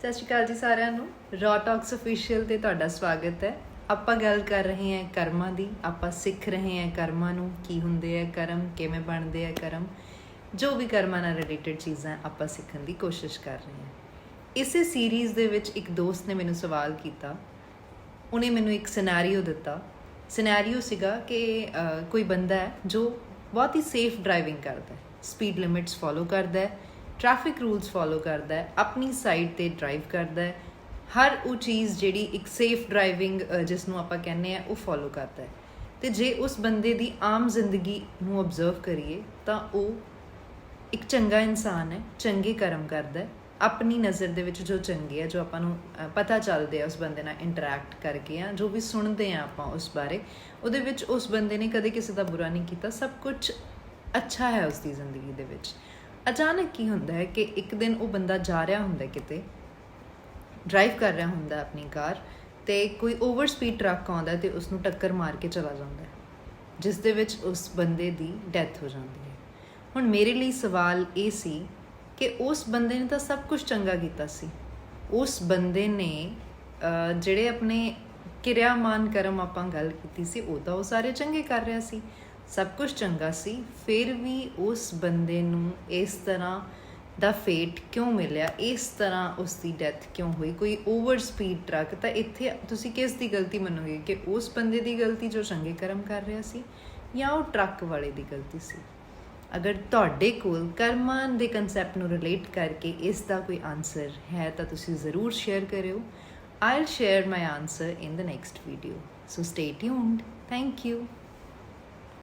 ਸਤਿ ਸ਼੍ਰੀ ਅਕਾਲ ਜੀ ਸਾਰਿਆਂ ਨੂੰ। ਰॉ ਟਾਕਸ ਅਫੀਸ਼ੀਅਲ ਤੇ ਤੁਹਾਡਾ ਸਵਾਗਤ ਹੈ। ਆਪਾਂ ਗੱਲ ਕਰ ਰਹੇ ਹਾਂ ਕਰਮਾਂ ਦੀ। ਆਪਾਂ ਸਿੱਖ ਰਹੇ ਹਾਂ ਕਰਮਾਂ ਨੂੰ। ਕੀ ਹੁੰਦੇ ਆ ਕਰਮ? ਕਿਵੇਂ ਬਣਦੇ ਆ ਕਰਮ? ਜੋ ਵੀ ਕਰਮਾਂ ਨਾਲ ਰਿਲੇਟਡ ਚੀਜ਼ਾਂ ਆਪਾਂ ਸਿੱਖਣ ਦੀ ਕੋਸ਼ਿਸ਼ ਕਰ ਰਹੇ ਹਾਂ। ਇਸੇ ਸੀਰੀਜ਼ ਦੇ ਵਿੱਚ ਇੱਕ ਦੋਸਤ ਨੇ ਮੈਨੂੰ ਸਵਾਲ ਕੀਤਾ। ਉਹਨੇ ਮੈਨੂੰ ਇੱਕ ਸਿਨੈਰੀਓ ਦਿੱਤਾ। ਸਿਨੈਰੀਓ ਸੀਗਾ ਕਿ ਕੋਈ ਬੰਦਾ ਹੈ ਜੋ ਬਹੁਤ ਹੀ ਸੇਫ ਡਰਾਈਵਿੰਗ ਕਰਦਾ ਹੈ। ਸਪੀਡ ਲਿਮਿਟਸ ਫੋਲੋ ਕਰਦਾ ਹੈ। ਟ੍ਰੈਫਿਕ ਰੂਲਸ ਫੋਲੋ ਕਰਦਾ ਹੈ, ਆਪਣੀ ਸਾਈਡ ਤੇ ਡਰਾਈਵ ਕਰਦਾ ਹੈ, ਹਰ ਉਹ ਚੀਜ਼ ਜਿਹੜੀ ਇੱਕ ਸੇਫ ਡਰਾਈਵਿੰਗ ਜਿਸ ਨੂੰ ਆਪਾਂ ਕਹਿੰਦੇ ਆ ਉਹ ਫੋਲੋ ਕਰਦਾ ਹੈ। ਤੇ ਜੇ ਉਸ ਬੰਦੇ ਦੀ ਆਮ ਜ਼ਿੰਦਗੀ ਨੂੰ ਆਬਜ਼ਰਵ ਕਰੀਏ, ਤਾਂ ਉਹ ਇੱਕ ਚੰਗਾ ਇਨਸਾਨ ਹੈ, ਚੰਗੇ ਕਰਮ ਕਰਦਾ ਹੈ। ਆਪਣੀ ਨਜ਼ਰ ਦੇ ਵਿੱਚ ਜੋ ਚੰਗੇ ਆ, ਜੋ ਆਪਾਂ ਨੂੰ ਪਤਾ ਚੱਲਦੇ ਆ ਉਸ ਬੰਦੇ ਨਾਲ ਇੰਟਰੈਕਟ ਕਰਕੇ ਆ ਜੋ ਵੀ ਸੁਣਦੇ ਆ ਆਪਾਂ ਉਸ ਬਾਰੇ, ਉਹਦੇ ਵਿੱਚ ਉਸ ਬੰਦੇ ਨੇ ਕਦੇ ਕਿਸੇ ਦਾ ਬੁਰਾ ਨਹੀਂ ਕੀਤਾ, ਸਭ ਕੁਝ ਅੱਛਾ ਹੈ ਉਸ ਦੀ ਜ਼ਿੰਦਗੀ ਦੇ ਵਿੱਚ। ਅਚਾਨਕ ਕੀ ਹੁੰਦਾ ਹੈ ਕਿ ਇੱਕ ਦਿਨ ਉਹ ਬੰਦਾ ਜਾ ਰਿਹਾ ਹੁੰਦਾ ਕਿਤੇ ਡਰਾਈਵ ਕਰ ਰਿਹਾ ਹੁੰਦਾ ਆਪਣੀ ਕਾਰ ਤੇ ਕੋਈ ਓਵਰ ਸਪੀਡ ਟਰੱਕ ਆਉਂਦਾ ਹੈ ਤੇ ਉਸ ਨੂੰ ਟੱਕਰ ਮਾਰ ਕੇ ਚਲਾ ਜਾਂਦਾ ਹੈ, ਜਿਸ ਦੇ ਵਿੱਚ ਉਸ ਬੰਦੇ ਦੀ ਡੈਥ ਹੋ ਜਾਂਦੀ ਹੈ। ਹੁਣ ਮੇਰੇ ਲਈ ਸਵਾਲ ਇਹ ਸੀ ਕਿ ਉਸ ਬੰਦੇ ਨੇ ਤਾਂ ਸਭ ਕੁਝ ਚੰਗਾ ਕੀਤਾ ਸੀ। ਉਸ ਬੰਦੇ ਨੇ ਜਿਹੜੇ ਆਪਣੇ ਕਿਰਿਆਮਾਨ ਕਰਮ ਆਪਾਂ ਗੱਲ ਕੀਤੀ ਸੀ, ਉਹ ਤਾਂ ਉਹ ਸਾਰੇ ਚੰਗੇ ਕਰ ਰਿਹਾ ਸੀ। ਸਭ ਕੁਝ ਚੰਗਾ ਸੀ, ਫਿਰ ਵੀ ਉਸ ਬੰਦੇ ਨੂੰ ਇਸ ਤਰ੍ਹਾਂ ਦਾ ਫੇਟ ਕਿਉਂ ਮਿਲਿਆ? ਇਸ ਤਰ੍ਹਾਂ ਉਸ ਦੀ ਡੈਥ ਕਿਉਂ ਹੋਈ? ਕੋਈ ਓਵਰ ਸਪੀਡ ਟਰੱਕ ਤਾਂ ਇੱਥੇ ਤੁਸੀਂ ਕਿਸ ਦੀ ਗਲਤੀ ਮੰਨੋਗੇ ਕਿ ਉਸ ਬੰਦੇ ਦੀ ਗਲਤੀ ਜੋ ਚੰਗੇ ਕਰਮ ਕਰ ਰਿਹਾ ਸੀ ਜਾਂ ਉਹ ਟਰੱਕ ਵਾਲੇ ਦੀ ਗਲਤੀ ਸੀ? ਅਗਰ ਤੁਹਾਡੇ ਕੋਲ ਕਰਮਾਂ ਦੇ ਕਨਸੈਪਟ ਨੂੰ ਰਿਲੇਟ ਕਰਕੇ ਇਸ ਦਾ ਕੋਈ ਆਨਸਰ ਹੈ, ਤਾਂ ਤੁਸੀਂ ਜ਼ਰੂਰ ਸ਼ੇਅਰ ਕਰਿਓ। I'll share my answer in the next video so stay tuned thank you